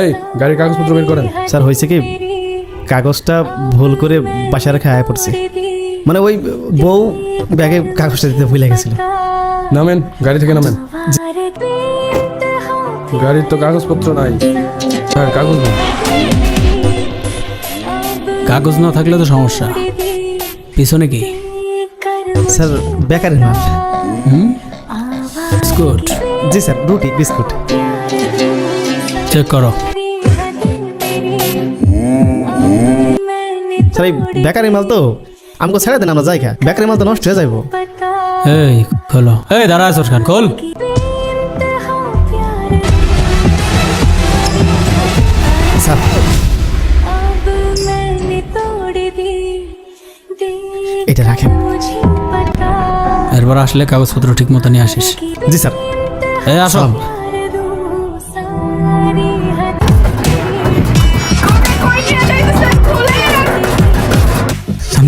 এই গাড়ির কাগজপত্র বের করেন। স্যার হয়েছে কি? কাগজটা ভুল করে বাসায় রেখে আয়া পড়ছে। মানে ওই বউ ব্যাগে কাগজটা দিতে ভুলে গেছিল। নামেন গাড়ি থেকে নামেন। গাড়ির তো কাগজপত্র নাই। হ্যাঁ কাগজ নেই। কাগজ না থাকলে তো সমস্যা। পিছনে কি? স্যার বেকারের মাল। হুম? বিস্কুট জি স্যার রুটি বিস্কুট। চেক করো। স্যার এই বেকারি মাল তো। আমাকে ছেড়ে দেন আমরা জায়গা বেকারি মাল তো নষ্ট হয়ে যাব এই খোলো। এই দাঁড়া আছোস খান খোল স্যার। এটা রাখেন। এরপর আসলে কাগজপত্র ঠিক মতো নিয়ে আসিস। জি স্যার। এই আসো।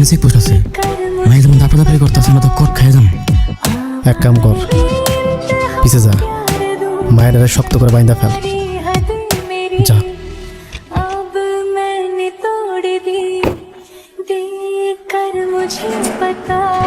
সামনে চেক পোস্ট আছে? মায়ের মধ্যে আপা দাপড়ি করতেছে আমরা তো কট খাই যাম। এক কাম কর পিছে যা। মায়ের দাদা শক্ত করে বাইন্দা ফেল। যা। मुझे पता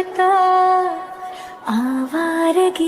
पता आवारगी